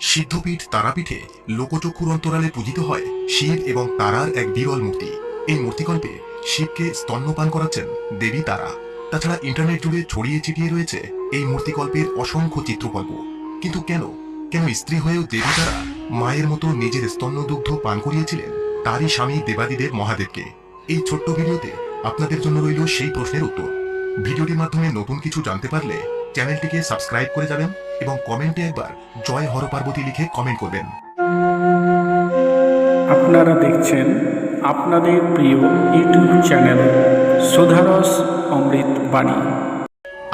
সিদ্ধপীঠ তারাপীঠে লোকচক্ষুর অন্তরালে পূজিত হয় শিব এবং তারার এক বিরল মূর্তি। এই মূর্তিকল্পে শিবকে স্তন্যপান করাচ্ছেন দেবী তারা। তাছাড়া ইন্টারনেট জুড়ে ছড়িয়ে ছিটিয়ে রয়েছে এই মূর্তিকল্পের অসংখ্য চিত্রকল্প। কিন্তু কেন? কেন স্ত্রী হয়েও দেবী তারা মায়ের মতো নিজের স্তন্যদুগ্ধ পান করিয়েছিলেন তারই স্বামী দেবাদিদেব মহাদেবকে? এই ছোট্ট ভিডিওতে আপনাদের জন্য রইল সেই প্রশ্নের উত্তর। ভিডিওটির মাধ্যমে নতুন কিছু জানতে পারলে চ্যানেলটিকে সাবস্ক্রাইব করে যাবেন এবং কমেন্টে একবার জয় হর পার্বতী লিখে কমেন্ট করবেন। আপনারা দেখছেন আপনাদের প্রিয় ইউটিউব চ্যানেল সুধারস অমৃত বাণী।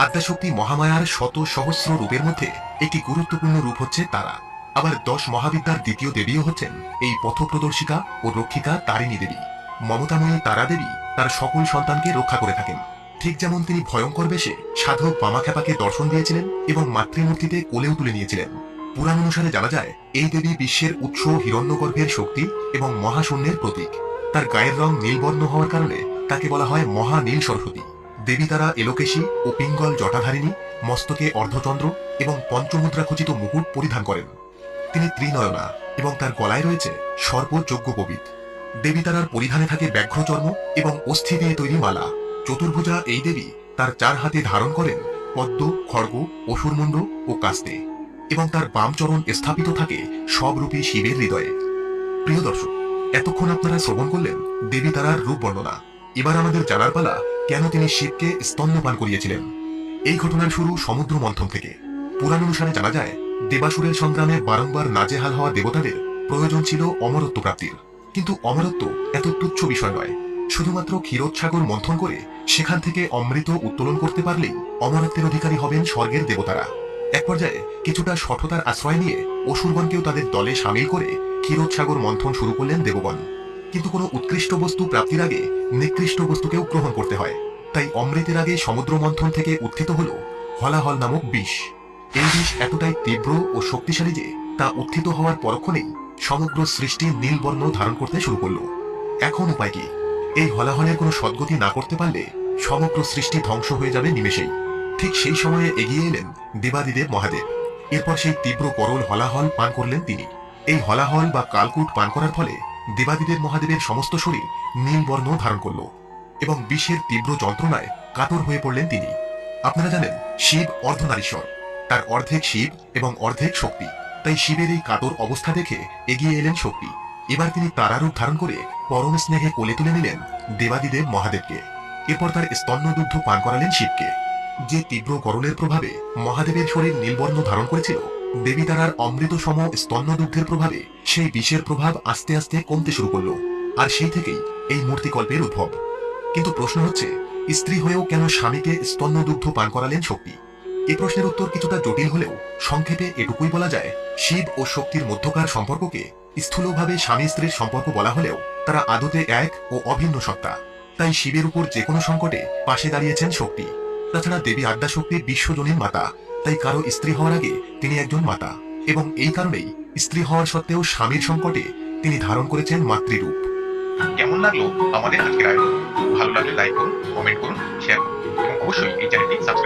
আদ্যাশক্তি মহামায়ার শত সহস্র রূপের মধ্যে একটি গুরুত্বপূর্ণ রূপ হচ্ছে তারা। আবার দশ মহাবিদ্যার দ্বিতীয় দেবীও হচ্ছেন এই পথপ্রদর্শিকা ও রক্ষিকা তারিণী দেবী। মমতাময়ী তারা দেবী তার সকল সন্তানকে রক্ষা করে থাকেন। ঠিক যেমন তিনি ভয়ঙ্কর বেশে সাধক বামাখ্যাপাকে দর্শন দিয়েছিলেন এবং মাতৃমূর্তিতে কোলেও তুলে নিয়েছিলেন। পুরাণ অনুসারে জানা যায়, এই দেবী বিশ্বের উৎস হিরণ্যগর্ভের শক্তি এবং মহাশূন্যের প্রতীক। তার গায়ের রং নীলবর্ণ হওয়ার কারণে তাকে বলা হয় মহানীল সরস্বতী। দেবী তারা এলোকেশী ও পিঙ্গল জটাধারিণী, মস্তকে অর্ধচন্দ্র এবং পঞ্চমুদ্রা খচিত মুকুট পরিধান করেন। তিনি ত্রিনয়না এবং তার গলায় রয়েছে সর্বযোগ্য কবিত দেবী তারার পরিধানে থাকে ব্যাঘ্র চর্ম এবং অস্থি দিয়ে তৈরি মালা। চতুর্ভুজা এই দেবী তার চার হাতে ধারণ করেন পদ্ম, খড়গ, অসুরমুণ্ড ও কাস্তে এবং তার বাম চরণ স্থাপিত থাকে সবরূপী শিবের হৃদয়ে। প্রিয় দর্শক, এতক্ষণ আপনারা শ্রবণ করলেন দেবী তারার রূপ বর্ণনা। এবার আমাদের জানার পালা, কেন তিনি শিবকে স্তন্যপান করিয়েছিলেন? এই ঘটনার শুরু সমুদ্র মন্থন থেকে। পুরাণ অনুসারে জানা যায়, দেবাসুরের সংগ্রামে বারংবার নাজেহাল হওয়া দেবতাদের প্রয়োজন ছিল অমরত্ব প্রাপ্তির। কিন্তু অমরত্ব এত তুচ্ছ বিষয় নয়। শুধুমাত্র ক্ষীরোৎসাগর মন্থন করে সেখান থেকে অমৃত উত্তোলন করতে পারলেই অমরত্বের অধিকারী হবেন স্বর্গের দেবতারা। এক পর্যায়ে কিছুটা সঠতার আশ্রয় নিয়ে অসুরগণকেও তাদের দলে সামিল করে ক্ষীরোৎসাগর মন্থন শুরু করলেন দেবগণ। কিন্তু কোনো উৎকৃষ্ট বস্তু প্রাপ্তির আগে নিকৃষ্ট বস্তুকেও গ্রহণ করতে হয়। তাই অমৃতের আগে সমুদ্র মন্থন থেকে উত্থিত হল হলাহল নামক বিষ। এই বিষ এতটাই তীব্র ও শক্তিশালী যে তা উত্থিত হওয়ার পরক্ষণেই সমগ্র সৃষ্টি নীলবর্ণ ধারণ করতে শুরু করল। এখন উপায় কি? এই হলাহলের কোনো সদ্গতি না করতে পারলে সমগ্র সৃষ্টি ধ্বংস হয়ে যাবে নিমেষেই। ঠিক সেই সময়ে এগিয়ে এলেন দেবাদিদেব মহাদেব। এরপর সেই তীব্র করল হলাহল পান করলেন তিনি। এই হলাহল বা কালকুট পান করার ফলে দেবাদিদেব মহাদেবের সমস্ত শরীর নীলবর্ণ ধারণ করল এবং বিষের তীব্র যন্ত্রণায় কাতর হয়ে পড়লেন তিনি। আপনারা জানেন, শিব অর্ধনারীশ্বর। তার অর্ধেক শিব এবং অর্ধেক শক্তি। তাই শিবের এই কাতর অবস্থা দেখে এগিয়ে এলেন শক্তি। এবার তিনি তারারূপ ধারণ করে পরম স্নেহে কোলে তুলে নিলেন দেবাদিদেব মহাদেবকে। এরপর তার স্তন্যদুগ্ধ পান করালেন শিবকে। যে তীব্র গরলের প্রভাবে মহাদেবের শরীর নীলবর্ণ ধারণ করেছিল, দেবী তারার অমৃত সম স্তন্যদুগ্ধের প্রভাবে সেই বিষের প্রভাব আস্তে আস্তে কমতে শুরু করল, আর সেই থেকেই এই মূর্তিকল্পের উদ্ভব। কিন্তু প্রশ্ন হচ্ছে, স্ত্রী হয়েও কেন স্বামীকে স্তন্যদুগ্ধ পান করালেন শক্তি? এই প্রশ্নের উত্তর কিছুটা জটিল হলেও সংক্ষেপে এটুকুই বলা যায়, শিব ও শক্তির মধ্যকার সম্পর্ককে স্থূলভাবে স্বামী স্ত্রীর সম্পর্ক বলা হলেও তারা আদতে এক ও অভিন্ন সত্তা। তাই শিবের উপর যে কোনো সংকটে পাশে দাঁড়িয়েছেন শক্তি। তাছাড়া দেবী আদ্যা শক্তি বিশ্বজনীন মাতা, তাই কারও স্ত্রী হওয়ার আগে তিনি একজন মাতা। এবং এই কারণেই স্ত্রী হওয়ার সত্ত্বেও স্বামীর সংকটে তিনি ধারণ করেছেন মাতৃরূপ। কেমন লাগল আমাদের আজকের আয়োজন? ভালো লাগলে লাইক করুন কমেন্ট করুন শেয়ার করুন। এবং অবশ্যই এই চ্যানেলটি সাবস্ক্রাইব